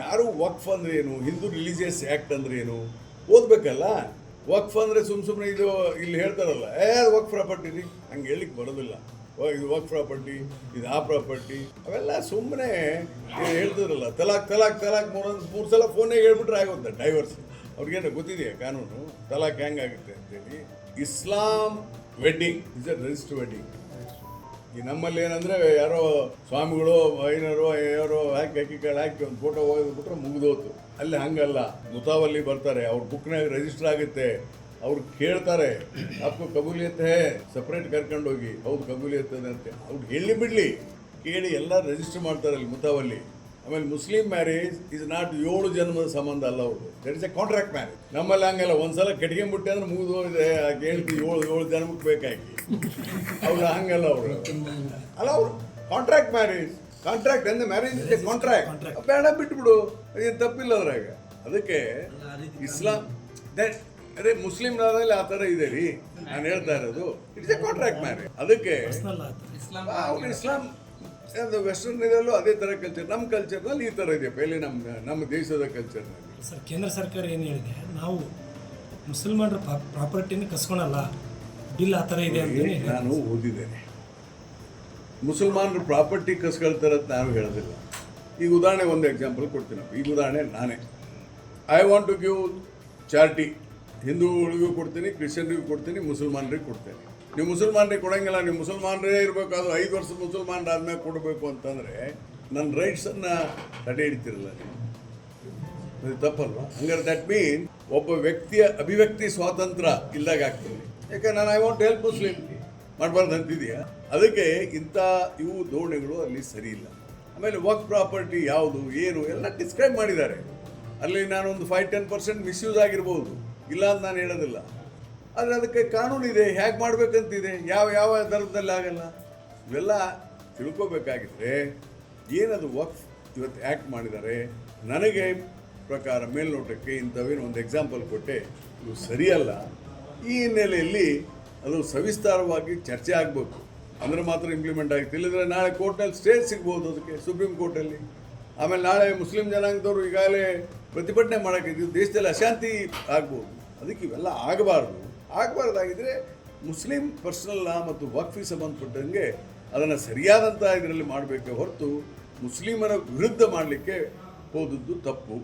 ಯಾರು ವಕ್ಫ್ ಅಂದ್ರೆ ಏನು? ಹಿಂದೂ ರಿಲಿಜಿಯಸ್ ಆ್ಯಕ್ಟ್ ಅಂದ್ರೆ ಏನು? ಓದ್ಬೇಕಲ್ಲ? ವಕ್ಫ್ ಅಂದ್ರೆ ಸುಮ್ ಸುಮ್ಮನೆ ಇದು ಇಲ್ಲಿ ಹೇಳ್ತಾರಲ್ಲ, ಏ ವಕ್ ಪ್ರಾಪರ್ಟಿ ರೀ. ಹಂಗೆ ಹೇಳಿಕ್ ಬರೋದಿಲ್ಲ. ಇದು ವಕ್ ಪ್ರಾಪರ್ಟಿ, ಇದು ಆ ಪ್ರಾಪರ್ಟಿ. ಅವೆಲ್ಲ ಸುಮ್ಮನೆ ಹೇಳ್ತಿದ್ರಲ್ಲ, ತಲಾಕ್ ತಲಾಕ್ ತಲಾಕ್ ಮೂರೊಂದು ಮೂರು ಸಲ ಫೋನೇ ಹೇಳ್ಬಿಟ್ರೆ ಆಗುತ್ತೆ ಡೈವರ್ಸ್ ಅವ್ರಿಗೇನು ಗೊತ್ತಿದೆಯಾ ಕಾನೂನು? ತಲಾಕ್ ಹೆಂಗಾಗುತ್ತೆ ಅಂತೇಳಿ. Islam wedding is a register wedding ಈ ನಮ್ಮಲ್ಲಿ ಏನಂದ್ರೆ ಯಾರೋ ಸ್ವಾಮಿಗಳು ಐನರು ಯಾರೋ ಹಾಕಿ ಹಾಕಿ, ಕಾಳು ಹಾಕಿ ಒಂದು ಫೋಟೋ ಹೋಗಿದ್ಬಿಟ್ರೆ ಮುಗಿದೋತು ಅಲ್ಲಿ ಹಂಗಲ್ಲ. ಮುತಾವಲ್ಲಿ ಬರ್ತಾರೆ. ಅವ್ರ ಬುಕ್ನಾಗ ರಿಜಿಸ್ಟರ್ ಆಗುತ್ತೆ ಅವ್ರು ಕೇಳ್ತಾರೆ. ಅಪ್ಪ ಕಬೂಲಿಯತ್ ಹೇ ಸಪ್ರೇಟ್ ಕರ್ಕೊಂಡು ಹೋಗಿ. ಹೌದು ಕಬೂಲಿಯತ್ ಅಂತ. ಅವ್ರು ಹೇಳಿ ಬಿಡ್ಲಿ. ಕೇಳಿ ಎಲ್ಲ ರಿಜಿಸ್ಟರ್ ಮಾಡ್ತಾರೆ ಅಲ್ಲಿ ಮುತಾವಲ್ಲಿ. ಆಮೇಲೆ ಮುಸ್ಲಿಂ ಮ್ಯಾರೇಜ್ ಇಸ್ ನಾಟ್ ಏಳು ಜನ್ಮದ ಸಂಬಂಧ ಅಲ್ಲ ಅವರು that is a contract marriage ನಮ್ಮಲ್ಲಿ ಹಂಗಲ್ಲ ಒಂದ್ಸಲ ಕಟ್ಕೊಂಡ್ಬಿಟ್ಟೆ ಅಂದ್ರೆ ಮುಗಿದು ಹೇಳ್ತಿ ಏಳು ಏಳು ಜನ್ಮಕ್ಕೆ ಬೇಕಾಗಿ. ಅವ್ರು ಹಂಗಲ್ಲ ಅವರು. ಅಲ್ಲ ಅವರು ಕಾಂಟ್ರಾಕ್ಟ್ ಮ್ಯಾರೇಜ್ ಕಾಂಟ್ರಾಕ್ಟ್ ಅಂದ್ರೆ ಮ್ಯಾರೇಜ್ ಇಸ್ ಎ ಕಾಂಟ್ರಾಕ್ಟ್ ಬೇಡ ಬಿಟ್ಬಿಡು. ಏನು ತಪ್ಪಿಲ್ಲ ಅದ್ರಾಗ. ಅದಕ್ಕೆ ಇಸ್ಲಾಂ ದಟ್ ಅದೇ ಮುಸ್ಲಿಂ ಆ ಥರ ಇದೆ ರೀ. ನಾನು ಹೇಳ್ತಾ ಇರೋದು ಇಟ್ಸ್ ಎ ಕಾಂಟ್ರಾಕ್ಟ್ ಮ್ಯಾರೇಜ್ ಅದಕ್ಕೆ ಅವ್ರು ಇಸ್ಲಾಂ ಅದು ವೆಸ್ಟರ್ನ್ ಇದರಲ್ಲೂ ಅದೇ ಥರ ಕಲ್ಚರ್ ನಮ್ಮ ಕಲ್ಚರ್ನಲ್ಲಿ ಈ ಥರ ಇದೆ. ಪೆಹಲೆ ನಮ್ಮ ನಮ್ಮ ದೇಶದ ಕಲ್ಚರ್ನಲ್ಲಿ ಸರ್ ಕೇಂದ್ರ ಸರ್ಕಾರ ಏನು ಹೇಳಿದೆ? ನಾವು ಮುಸಲ್ಮಾನರ ಪ್ರಾಪರ್ಟಿನ ಕಸ್ಕೊಳಲ್ಲ. ಬಿಲ್ ಆ ಥರ ಇದೆ ನಾನು ಓದಿದ್ದೇನೆ. ಮುಸಲ್ಮಾನರು ಪ್ರಾಪರ್ಟಿ ಕಸ್ಕೊಳ್ತಾರೆ ಅಂತ ನಾನು ಹೇಳೋದಿಲ್ಲ. ಈಗ ಉದಾಹರಣೆ ಒಂದು ಎಕ್ಸಾಂಪಲ್ ಕೊಡ್ತೀನಿ. ಈಗ ಉದಾಹರಣೆ ನಾನೇ. I want to give charity ಹಿಂದೂಗಳಿಗೂ ಕೊಡ್ತೀನಿ ಕ್ರಿಶ್ಚಿಯನ್ರಿಗೂ ಕೊಡ್ತೀನಿ ಮುಸಲ್ಮಾನರಿಗೆ ಕೊಡ್ತೀನಿ. ನೀವು ಮುಸಲ್ಮಾನರಿಗೆ ಕೊಡೋಂಗಿಲ್ಲ, ನೀವು ಮುಸಲ್ಮಾನರೇ ಇರಬೇಕು, ಅದು ಐದು ವರ್ಷ ಮುಸಲ್ಮಾನರಾದ್ಮೇಲೆ ಕೊಡಬೇಕು ಅಂತಂದರೆ ನನ್ನ ರೈಟ್ಸನ್ನು ತಡೆ ಹಿಡಿತಿರಲ್ಲ ನೀವು. ತಪ್ಪಲ್ವಾ? ಹಂಗಾರೆ ದಟ್ ಮೀನ್ ಒಬ್ಬ ವ್ಯಕ್ತಿಯ ಅಭಿವ್ಯಕ್ತಿ ಸ್ವಾತಂತ್ರ್ಯ ಇಲ್ದಾಗ ಆಗ್ತದೆ. ಯಾಕೆ ನಾನು ಐ ವಾಂಟ್ ಹೆಲ್ಪ್ ಮುಸ್ಲಿಂ ಮಾಡಬಾರ್ದು ಅಂತಿದೆಯಾ? ಅದಕ್ಕೆ ಇಂಥ ಇವು ಧೋರಣೆಗಳು ಅಲ್ಲಿ ಸರಿ ಇಲ್ಲ. ಆಮೇಲೆ ವರ್ಕ್ ಪ್ರಾಪರ್ಟಿ ಯಾವುದು, ಏನು, ಎಲ್ಲ ಡಿಸ್ಕ್ರೈಬ್ ಮಾಡಿದ್ದಾರೆ. ಅಲ್ಲಿ ನಾನೊಂದು ಫೈವ್ ಟೆನ್ ಪರ್ಸೆಂಟ್ ಮಿಸ್ಯೂಸ್ ಆಗಿರ್ಬೋದು. ಇಲ್ಲ ಅಂತ ನಾನು ಹೇಳೋದಿಲ್ಲ. ಆದರೆ ಅದಕ್ಕೆ ಕಾನೂನು ಇದೆ ಹೇಗೆ ಮಾಡಬೇಕಂತಿದೆ? ಯಾವ ಯಾವ ಧರ್ಮದಲ್ಲಿ ಆಗಲ್ಲ? ಇವೆಲ್ಲ ತಿಳ್ಕೊಬೇಕಾಗಿದ್ರೆ ಏನದು ವಕ್ಫ್ ಇವತ್ತು ಆ್ಯಕ್ಟ್ ಮಾಡಿದ್ದಾರೆ? ನನಗೆ ಪ್ರಕಾರ ಮೇಲ್ನೋಟಕ್ಕೆ ಇಂಥವೇನು ಒಂದು ಎಕ್ಸಾಂಪಲ್ ಕೊಟ್ಟೆ, ಇದು ಸರಿಯಲ್ಲ. ಈ ಹಿನ್ನೆಲೆಯಲ್ಲಿ ಅದು ಸವಿಸ್ತಾರವಾಗಿ ಚರ್ಚೆ ಆಗಬೇಕು. ಅಂದರೆ ಮಾತ್ರ ಇಂಪ್ಲಿಮೆಂಟ್ ಆಗುತ್ತೆ ಇಲ್ಲದ್ರೆ ನಾಳೆ ಕೋರ್ಟ್ನಲ್ಲಿ ಸ್ಟೇ ಸಿಗ್ಬೋದು ಅದಕ್ಕೆ, ಸುಪ್ರೀಂ ಕೋರ್ಟಲ್ಲಿ. ಆಮೇಲೆ ನಾಳೆ ಮುಸ್ಲಿಂ ಜನಾಂಗದವರು ಈಗಾಗಲೇ ಪ್ರತಿಭಟನೆ ಮಾಡೋಕ್ಕಿದ್ದು ದೇಶದಲ್ಲಿ ಅಶಾಂತಿ ಆಗ್ಬೋದು. ಅದಕ್ಕೆ ಇವೆಲ್ಲ ಆಗಬಾರ್ದು. ಆಗಬಾರ್ದಾಗಿದ್ರೆ ಮುಸ್ಲಿಂ ಪರ್ಸನಲ್ ಲಾ ಮತ್ತು ವಕ್ಫಿ ಸಂಬಂಧಪಟ್ಟಂಗೆ ಅದನ್ನು ಸರಿಯಾದಂಥ ಇದರಲ್ಲಿ ಮಾಡಬೇಕೆ ಹೊರತು ಮುಸ್ಲಿಮರ ವಿರುದ್ಧ ಮಾಡಲಿಕ್ಕೆ ಹೋದದ್ದು ತಪ್ಪು.